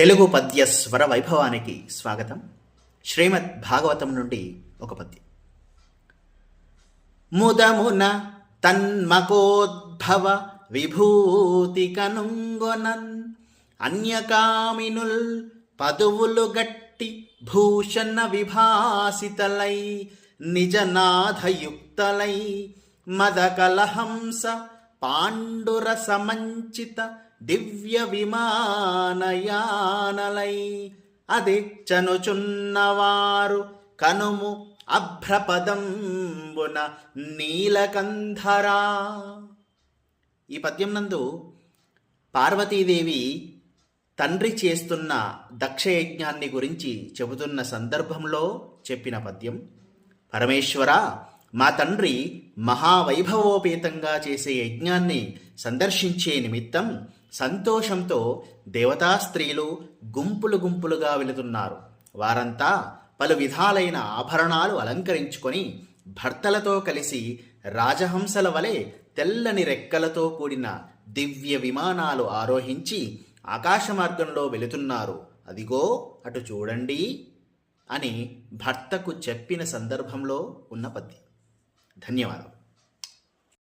తెలుగు పద్య స్వర వైభవానికి స్వాగతం. శ్రీమద్ భాగవతం నుండి ఒక పద్యం. ముదమున తన్మకోద్భవ విభూతి కనుంగొనన్ అన్యకామినుల్ పదువులు గట్టి భూషణ విభాసితలై నిజనాథయుక్తలై మదకలహంస పాండుర సమంచిత దివ్య విమానయానలై అదిచ్చనుచున్నవారు కనుము అభ్రపదంబున నీలకంధరా ఈ పద్యం నందు పార్వతీదేవి తండ్రి చేస్తున్న దక్షయజ్ఞాన్ని గురించి చెబుతున్న సందర్భంలో చెప్పిన పద్యం పరమేశ్వర మా తండ్రి మహావైభవోపేతంగా చేసే యజ్ఞాన్ని సందర్శించే నిమిత్తం సంతోషంతో దేవతా స్త్రీలు గుంపులు గుంపులుగా వెళుతున్నారు. వారంతా పలు విధాలైన ఆభరణాలు అలంకరించుకొని భర్తలతో కలిసి రాజహంసల వలె తెల్లని రెక్కలతో కూడిన దివ్య విమానాలు ఆరోహించి ఆకాశ మార్గంలో వెళుతున్నారు. అదిగో అటు చూడండి అని భర్తకు చెప్పిన సందర్భంలో ఉన్న పద్యం. ధన్యవాదాలు